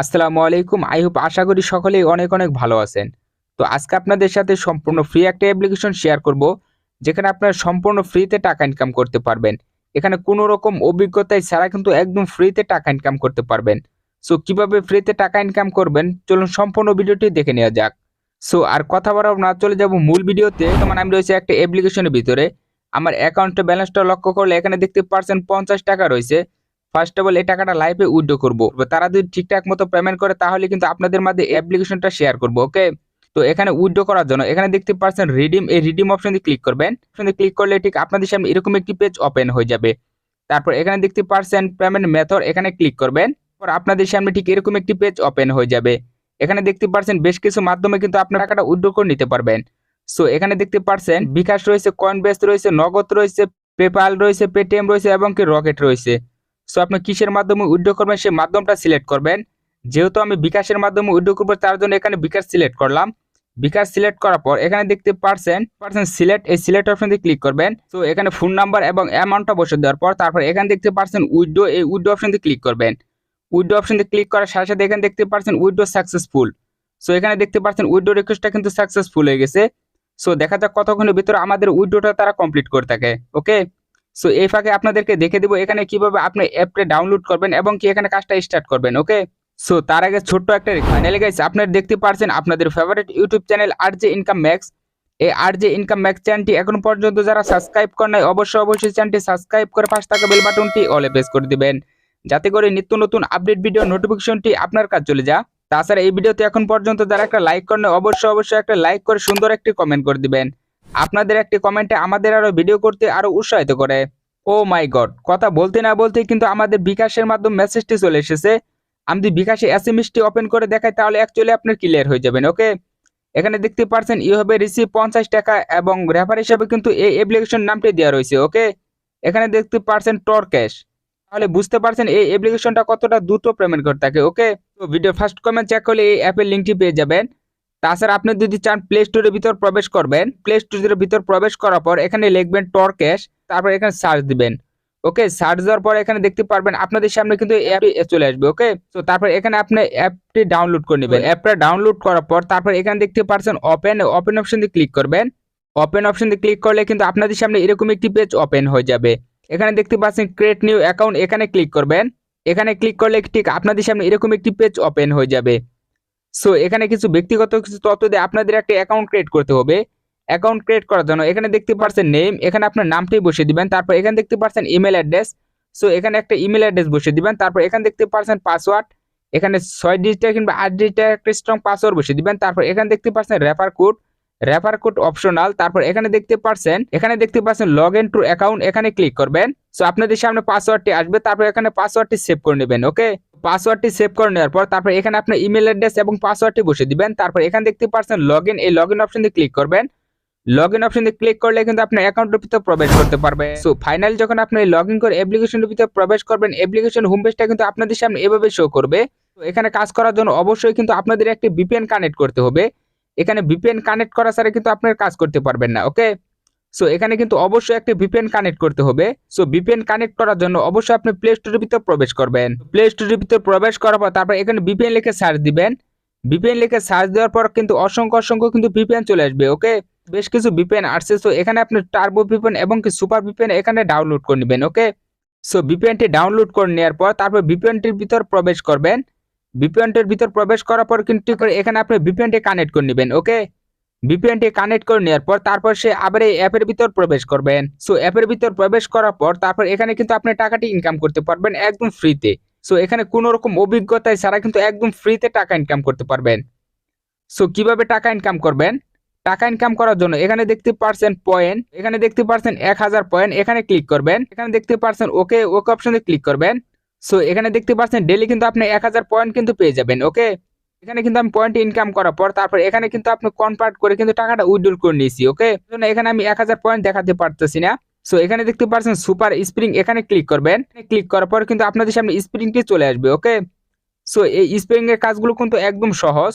আসসালামু আলাইকুম। I hope আশা করি সকলেই অনেক অনেক ভালো আছেন। তো আজকে আপনাদের সাথে সম্পূর্ণ ফ্রি একটা অ্যাপ্লিকেশন শেয়ার করব, যেখানে আপনারা সম্পূর্ণ ফ্রিতে টাকা ইনকাম করতে পারবেন। এখানে কোনো রকম অভিজ্ঞতায় ছাড়া কিন্তু একদম ফ্রিতে টাকা ইনকাম করতে পারবেন। সো কীভাবে ফ্রিতে টাকা ইনকাম করবেন? চলুন সম্পূর্ণ ভিডিওটি দেখে নেওয়া যাক। সো আর কথা বাড়াও না, চলে যাব মূল ভিডিওতে। তোমার আমি রয়েছে একটা অ্যাপ্লিকেশনের ভিতরে। আমার অ্যাকাউন্টে ব্যালেন্সটা লক্ষ্য করলে এখানে দেখতে পারছেন পঞ্চাশ টাকা রয়েছে। ফার্স্ট অফ অল এই টাকাটা লাইভে উইথড্র করব। তারা যদি ঠিকঠাক মতো পেমেন্ট করে, তাহলে কিন্তু আপনাদের মধ্যে অ্যাপ্লিকেশনটা শেয়ার করব ওকে তো এখানে উইথড্র করার জন্য, এখানে দেখতে পাচ্ছেন রিডিম এই রিডিম অপশন ক্লিক করবেন। অপশনে ক্লিক করলে ঠিক আপনাদের সামনে এরকম একটি পেজ ওপেন হয়ে যাবে। তারপর এখানে দেখতে পাচ্ছেন পেমেন্ট মেথড এখানে ক্লিক করবেন। পর আপনাদের সামনে ঠিক এরকম একটি পেজ ওপেন হয়ে যাবে। এখানে দেখতে পাচ্ছেন বেশ কিছু মাধ্যমে কিন্তু আপনার টাকাটা উইথড্র করে নিতে পারবেন। সো এখানে দেখতে পাচ্ছেন বিকাশ রয়েছে কয়েনবেস রয়েছে, নগদ রয়েছে পেপাল রয়েছে পেটিএম রয়েছে, এবং কি রকেট রয়েছে। সো আপনি কিসের মাধ্যমে উইথড্র করবেন? সেই মাধ্যমটা সিলেক্ট করবেন। যেহেতু আমি বিকাশের মাধ্যমে উইথড্র করব, তার জন্য এখানে বিকাশ সিলেক্ট করলাম। বিকাশ সিলেক্ট করার পর এখানে দেখতে পারছেন পারছেন সিলেক্ট, এই সিলেক্ট অপশন দিয়ে ক্লিক করবেন। তো এখানে ফোন নাম্বার এবং অ্যামাউন্টটা বসে দেওয়ার পর তারপর এখানে দেখতে পারছেন উইথড্র এই অপশন দিয়ে ক্লিক করবেন। অপশন দিয়ে ক্লিক করার সাথে সাথে এখানে দেখতে পারছেন উইথড্র সাকসেসফুল। সো এখানে দেখতে পাচ্ছেন উইথড্র রিকোয়েস্টটা কিন্তু সাকসেসফুল হয়ে গেছে। সো দেখা যাক কতক্ষণের ভিতরে আমাদের উইথড্রটা তারা কমপ্লিট করে থাকে। ওকে সো এই ফাঁকে আপনাদেরকে দেখে দিব এখানে কীভাবে আপনি অ্যাপটা ডাউনলোড করবেন এবং কি এখানে কাজটা স্টার্ট করবেন ওকে সো তার আগে ছোট্ট একটা ফাইনালি গাইস আপনারা দেখতে পারছেন আপনাদের favourite YouTube channel R J income max এই আর জে ইনকাম ম্যাক্স চ্যানেলটি এখন পর্যন্ত যারা সাবস্ক্রাইব করেন নাই, অবশ্যই অবশ্যই চ্যানেলটি সাবস্ক্রাইব করে পাশে থাকা বেল বাটনটি অলে প্রেস করে দিবেন। যাতে করে নিত্য নতুন আপডেট ভিডিও নোটিফিকেশনটি আপনার কাছে চলে যা তাছাড়া এই ভিডিওতে এখন পর্যন্ত যারা একটা লাইক করেন অবশ্যই অবশ্যই একটা লাইক করে সুন্দর একটি কমেন্ট করে দিবেন। আপনাদের একটি কমেন্টে আমাদের আরও ভিডিও করতে আরও উৎসাহিত করে। ও মাই গড কথা বলতে না বলতে কিন্তু আমাদের বিকাশের মাধ্যমে মেসেজটি চলে এসেছে। আমি যদি বিকাশে এসএমএসটি ওপেন করে দেখাই, তাহলে অ্যাকচুয়ালি আপনার ক্লিয়ার হয়ে যাবেন ওকে এখানে দেখতে পাচ্ছেন ইউ হবে রিসিভ পঞ্চাশ টাকা এবং রেফার হিসাবে কিন্তু এই অ্যাপ্লিকেশন নামটি দেওয়া রয়েছে ওকে এখানে দেখতে পাচ্ছেন টর ক্যাশ তাহলে বুঝতে পারছেন এই অ্যাপ্লিকেশনটা কতটা দ্রুত পেমেন্ট করতে থাকে ওকে তো ভিডিও ফার্স্ট কমেন্ট চেক করলে এই অ্যাপের লিঙ্কটি পেয়ে যাবেন। তাছাড়া আপনি যদি চান প্লে স্টোরের ভিতর প্রবেশ করবেন প্লে স্টোরের ভিতর প্রবেশ করার পর এখানে লিখবেন টর ক্যাশ তারপর এখানে সার্চ দিবেন। ওকে সার্চ দেওয়ার পর এখানে দেখতে পারবেন আপনাদের সামনে কিন্তু অ্যাপটি চলে আসবে ওকে তো তারপর এখানে আপনি অ্যাপটি ডাউনলোড করে নেবেন। অ্যাপটা ডাউনলোড করার পর তারপর এখানে দেখতে পারছেন ওপেন ওপেন অপশন দিয়ে ক্লিক করবেন। ওপেন অপশন দিয়ে ক্লিক করলে কিন্তু আপনাদের সামনে এরকম একটি পেজ ওপেন হয়ে যাবে। এখানে দেখতে পাচ্ছেন ক্রিয়েট নিউ অ্যাকাউন্ট এখানে ক্লিক করবেন। এখানে ক্লিক করলে ঠিক আপনাদের সামনে এরকম একটি পেজ ওপেন হয়ে যাবে। সো এখানে কিছু ব্যক্তিগত কিছু তথ্য দিয়ে আপনাদের একটা অ্যাকাউন্ট ক্রিয়েট করতে হবে। অ্যাকাউন্ট ক্রিয়েট করার জন্য এখানে দেখতে পাচ্ছেন নেম এখানে আপনার নামটাই বসিয়ে দিবেন, তারপর এখানে দেখতে পাচ্ছেন ইমেল অ্যাড্রেস সো এখানে একটা ইমেল অ্যাড্রেস বসিয়ে দিবেন, তারপর এখানে দেখতে পাচ্ছেন পাসওয়ার্ড এখানে ছয় ডিজিটের কিংবা আট ডিজিটের একটা স্ট্রং পাসওয়ার্ড বসিয়ে দিবেন, তারপর এখানে দেখতে পাচ্ছেন refer code refer code optional তারপর এখানে দেখতে পাচ্ছেন এখানে দেখতে পাচ্ছেন লগ ইন টু অ্যাকাউন্ট এখানে ক্লিক করবেন। সো আপনাদের সামনে পাসওয়ার্ডটি আসবে, তারপর এখানে পাসওয়ার্ডটি সেভ করে নেবেন ওকে পাসওয়ার্ডটি সেভ করে নেওয়ার পর তারপর এখানে আপনার ইমেল অ্যাড্রেস এবং পাসওয়ার্ডটি বসিয়ে দিবেন। তারপর এখানে দেখতে পাচ্ছেন লগ ইন এই লগ ইন অপশন ক্লিক করবেন। লগ ইন অপশন ক্লিক করলে কিন্তু আপনার অ্যাকাউন্টের ভিতরে প্রবেশ করতে পারবে। সো ফাইনালি যখন আপনি লগ ইন করে অ্যাপ্লিকেশনের ভিতরে প্রবেশ করবেন অ্যাপ্লিকেশন হোম পেজটা কিন্তু আপনাদের সামনে এভাবে শো করবে। তো এখানে কাজ করার জন্য অবশ্যই কিন্তু আপনাদের একটি ভিপিএন কানেক্ট করতে হবে। এখানে ভিপিএন কানেক্ট করা ছাড়া কিন্তু আপনার কাজ করতে পারবেন না ওকে সো এখানে কিন্তু অবশ্যই একটি ভিপিএন কানেক্ট করতে হবে সো ভিপিএন কানেক্ট করার জন্য অবশ্যই আপনি প্লে স্টোরের ভিতরে প্রবেশ করবেন প্লে স্টোরের ভিতরে প্রবেশ করার পর তারপর এখানে ভিপিএন লিখে সার্চ দিবেন ভিপিএন লিখে সার্চ দেওয়ার পর কিন্তু অসংখ্য অসংখ্য কিন্তু ভিপিএন চলে আসবে ওকে বেশ কিছু ভিপিএন আসছে সো এখানে আপনি টার্বো ভিপিএন এবং কি সুপার ভিপিএন এখানে ডাউনলোড করে নেবেন ওকে সো ভিপিএনটি ডাউনলোড করে নেওয়ার পর তারপর ভিপিএনটির ভিতর প্রবেশ করবেন ভিপিএনটির ভিতর প্রবেশ করার পর কিন্তু এখানে আপনি ভিপিএনটি কানেক্ট করে নেবেন ওকে ভিপিএনটি কানেক্ট করে নেওয়ার পর তারপর সে আবার এই অ্যাপের ভিতর প্রবেশ করবেন। সো অ্যাপের ভিতর প্রবেশ করার পর তারপর এখানে কিন্তু আপনি টাকাটি ইনকাম করতে পারবেন একদম ফ্রিতে সো এখানে কোনো রকম অভিজ্ঞতায় ছাড়া কিন্তু একদম ফ্রিতে টাকা ইনকাম করতে পারবেন। সো কীভাবে টাকা ইনকাম করবেন? টাকা ইনকাম করার জন্য এখানে দেখতে পারছেন পয়েন্ট এখানে দেখতে পারছেন এক হাজার পয়েন্ট এখানে ক্লিক করবেন। এখানে দেখতে পারছেন ওকে ওকে অপশনে ক্লিক করবেন। সো এখানে দেখতে পাচ্ছেন ডেলি কিন্তু আপনি এক হাজার পয়েন্ট কিন্তু পেয়ে যাবেন ওকে এখানে কিন্তু আমি পয়েন্ট ইনকাম করার পর তারপর এখানে কিন্তু আপনি কনভার্ট করে কিন্তু টাকাটা উইথড্রল করে নিয়েছি ওকে এখানে আমি এক হাজার পয়েন্ট দেখাতে পারতেছি না। সো এখানে দেখতে পাচ্ছেন সুপার স্প্রিং এখানে ক্লিক করবেন। ক্লিক করার পর কিন্তু আপনাদের সামনে স্প্রিংটি চলে আসবে ওকে সো এই স্প্রিং এর কাজগুলো কিন্তু একদম সহজ।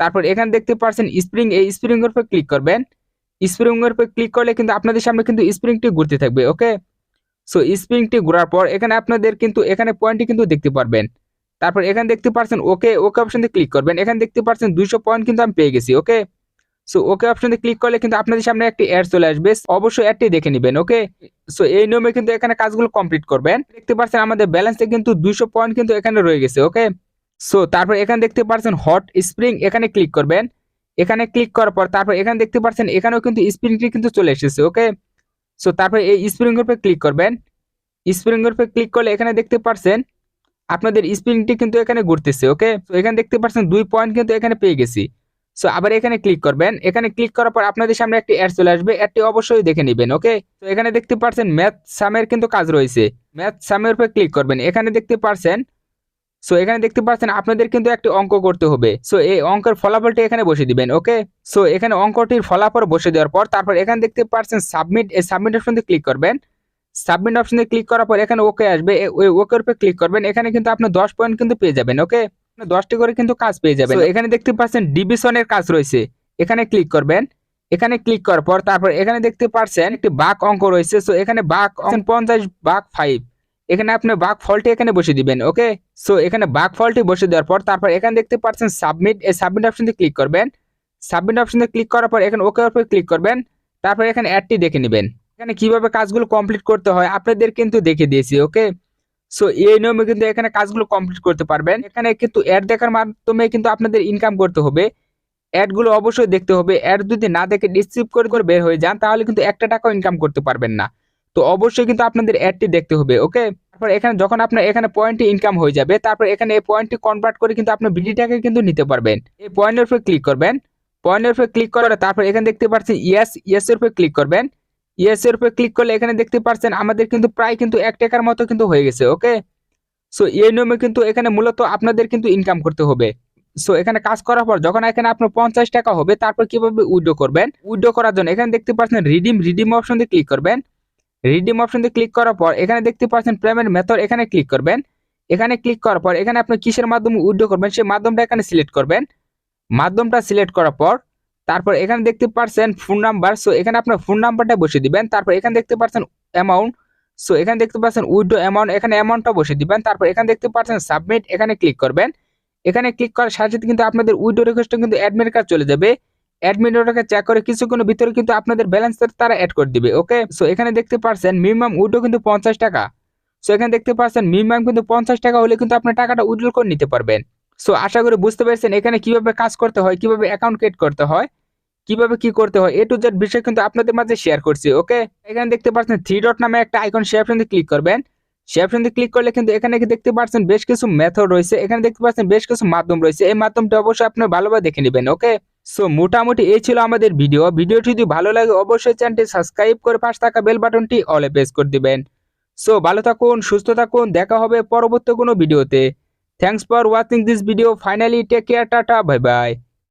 তারপর এখানে দেখতে পাচ্ছেন স্প্রিং এই স্প্রিং এর উপর ক্লিক করবেন। স্প্রিং এর উপর ক্লিক করলে কিন্তু আপনাদের সামনে কিন্তু স্প্রিংটি ঘুরতে থাকবে ওকে সো স্প্রিংটি ঘোরার পর এখানে আপনাদের কিন্তু, এখানে পয়েন্টটি কিন্তু দেখতে পারবেন। তারপর এখানে দেখতে পাচ্ছেন ওকে ওকে অপশনে ক্লিক করবেন। এখানে দেখতে পাচ্ছেন দুইশো পয়েন্ট কিন্তু আমি পেয়ে গেছি ওকে সো ওকে অপশনে ক্লিক করলে কিন্তু আপনাদের সামনে একটি অ্যাড চলে আসবে। অবশ্যই অ্যাডটি দেখে নেবেন ওকে সো এই নিয়মে কিন্তু এখানে কাজগুলো কমপ্লিট করবেন। দেখতে পাচ্ছেন আমাদের ব্যালেন্সে কিন্তু দুইশো পয়েন্ট কিন্তু এখানে রয়ে গেছে ওকে সো তারপর এখানে দেখতে পাচ্ছেন হট স্প্রিং এখানে ক্লিক করবেন। এখানে ক্লিক করার পর তারপর এখানে দেখতে পাচ্ছেন এখানেও কিন্তু স্প্রিংটি কিন্তু চলে এসেছে ওকে সো তারপর এই স্প্রিং উপরে ক্লিক করবেন। স্প্রিং উপরে ক্লিক করলে এখানে দেখতে পাচ্ছেন আপনাদের স্প্রিংটি কিন্তু এখানে ঘুরতেছে ওকে তো এখানে দেখতে পাচ্ছেন দুই পয়েন্ট কিন্তু এখানে পেয়ে গেছি। সো আবার এখানে ক্লিক করবেন। এখানে ক্লিক করার পর আপনাদের সামনে একটি অ্যাড চলে আসবে। অ্যাডটি অবশ্যই দেখে নেবেন ওকে তো এখানে দেখতে পাচ্ছেন ম্যাথ সামের কিন্তু কাজ রয়েছে। ম্যাথ সামের উপরে ক্লিক করবেন। এখানে দেখতে পাচ্ছেন সো এখানে দেখতে পাচ্ছেন আপনাদের কিন্তু একটি অঙ্ক করতে হবে। সো এই অঙ্কের ফলাফলটি এখানে বসে দিবেন ওকে সো এখানে অঙ্কটির ফলাফল বসে দেওয়ার পর তারপর এখানে দেখতে পাচ্ছেন সাবমিট এই সাবমিট অপশনে ক্লিক করবেন। সাবমিট অপশনে ক্লিক করার পর এখানে ওকে আসবে। ওকের উপরে ক্লিক করবেন। এখানে কিন্তু আপনি দশ পয়েন্ট কিন্তু পেয়ে যাবেন ওকে দশটি করে কিন্তু কাজ পেয়ে যাবেন। এখানে দেখতে পাচ্ছেন ডিভিশনের কাজ রয়েছে। এখানে ক্লিক করবেন। এখানে ক্লিক করার পর তারপর এখানে দেখতে পাচ্ছেন একটি বাক অঙ্ক রয়েছে। সো এখানে বাক পঞ্চাশ বাক ফাইভ এখানে আপনি বাক ফলটি এখানে বসে দিবেন ওকে সো এখানে বাক ফলটি বসে দেওয়ার পর তারপর এখানে দেখতে পাচ্ছেন সাবমিট এই সাবমিট অপশনে ক্লিক করবেন। সাবমিট অপশনে ক্লিক করার পর এখানে ওকে উপরে ক্লিক করবেন। তারপর এখানে অ্যাডটি দেখে নেবেন। এখানে কীভাবে কাজগুলো কমপ্লিট করতে হয়, আপনাদের কিন্তু দেখে দিয়েছি ওকে সো এই নিয়মে কিন্তু এখানে কাজগুলো কমপ্লিট করতে পারবেন। এখানে কিন্তু অ্যাড দেখার মাধ্যমে কিন্তু আপনাদের ইনকাম করতে হবে। অ্যাডগুলো অবশ্যই দেখতে হবে। অ্যাড যদি না দেখে ডিসিভ করে করে বের হয়ে যান, তাহলে কিন্তু একটা টাকাও ইনকাম করতে পারবেন না। তো অবশ্যই কিন্তু আপনাদের অ্যাডটি দেখতে হবে ওকে তারপর এখানে যখন আপনার এখানে পয়েন্টটি ইনকাম হয়ে যাবে, তারপর এখানে এই পয়েন্টটি কনভার্ট করে কিন্তু আপনি ভিডিওটাকে কিন্তু নিতে পারবেন। এই পয়েন্টের উপরে ক্লিক করবেন। পয়েন্টের উপরে ক্লিক করার তারপর এখানে দেখতে পাচ্ছেন ইয়েস ইয়েস এর উপরে ক্লিক করবেন। ইয়েস এর উপরে ক্লিক করলে এখানে দেখতে পাচ্ছেন আমাদের কিন্তু প্রায় কিন্তু এক টাকার মতো কিন্তু হয়ে গেছে ওকে সো এই নিয়মে কিন্তু এখানে মূলত আপনাদের কিন্তু ইনকাম করতে হবে। সো এখানে কাজ করার পর যখন এখানে আপনার পঞ্চাশ টাকা হবে, তারপর কীভাবে উইড্রো করবেন? উইড্রো করার জন্য এখানে দেখতে পাচ্ছেন রিডিম রিডিম অপশন দিয়ে ক্লিক করবেন। রিডিম অপশন দিয়ে ক্লিক করার পর এখানে দেখতে পাচ্ছেন পেমেন্ট মেথড এখানে ক্লিক করবেন। এখানে ক্লিক করার পর এখানে আপনি কিসের মাধ্যমে উইড্রো করবেন, সেই মাধ্যমটা এখানে সিলেক্ট করবেন। মাধ্যমটা সিলেক্ট করার পর তারপর এখানে দেখতে পারছেন ফোন নাম্বার সো এখানে আপনার ফোন নাম্বারটা বসে দিবেন। তারপর এখানে দেখতে পাচ্ছেন অ্যামাউন্ট সো এখানে দেখতে পাচ্ছেন উইড্রো অ্যামাউন্ট এখানে অ্যামাউন্টটা বসে দিবেন। তারপর এখানে দেখতে পাচ্ছেন সাবমিট এখানে ক্লিক করবেন। এখানে ক্লিক করার সাথে সাথে কিন্তু আপনাদের উইড্রো রিকোয়েস্টটা কিন্তু অ্যাডমিট কার্ড চলে যাবে। অ্যাডমিন ওটাকে চেক করে কিছুক্ষণের ভিতরে কিন্তু আপনাদের ব্যালেন্স তারা অ্যাড করে দিবে ওকে সো এখানে দেখতে পাচ্ছেন মিনিমাম উইড্রো কিন্তু পঞ্চাশ টাকা। সো এখানে দেখতে পাচ্ছেন মিনিমাম কিন্তু পঞ্চাশ টাকা হলে কিন্তু আপনার টাকাটা উইড্রো করে নিতে পারবেন। সো আশা করি বুঝতে পেরেছেন এখানে কীভাবে কাজ করতে হয়, কীভাবে অ্যাকাউন্ট ক্রিয়েট করতে হয়, কীভাবে কি করতে হয় এ টু জেড বিষয় কিন্তু আপনাদের মাঝে শেয়ার করছি ওকে এখানে দেখতে পাচ্ছেন থ্রি ডট নামে একটা আইকন সে অপশন ক্লিক করবেন। সে অপশন ক্লিক করলে কিন্তু এখানে দেখতে পাচ্ছেন বেশ কিছু মেথড রয়েছে। এখানে দেখতে পাচ্ছেন বেশ কিছু মাধ্যম রয়েছে। এই মাধ্যমটা অবশ্যই আপনি ভালোভাবে দেখে নেবেন ওকে সো মোটামুটি এই ছিল আমাদের ভিডিও ভিডিওটি যদি ভালো লাগে অবশ্যই চ্যানেলটি সাবস্ক্রাইব করে পাশে থাকা বেল বাটনটি অলে প্রেস করে দিবেন। সো ভালো থাকুন, সুস্থ থাকুন, দেখা হবে পরবর্তী কোনো ভিডিওতে Thanks for watching this video. Finally, take care. Tata. Bye bye.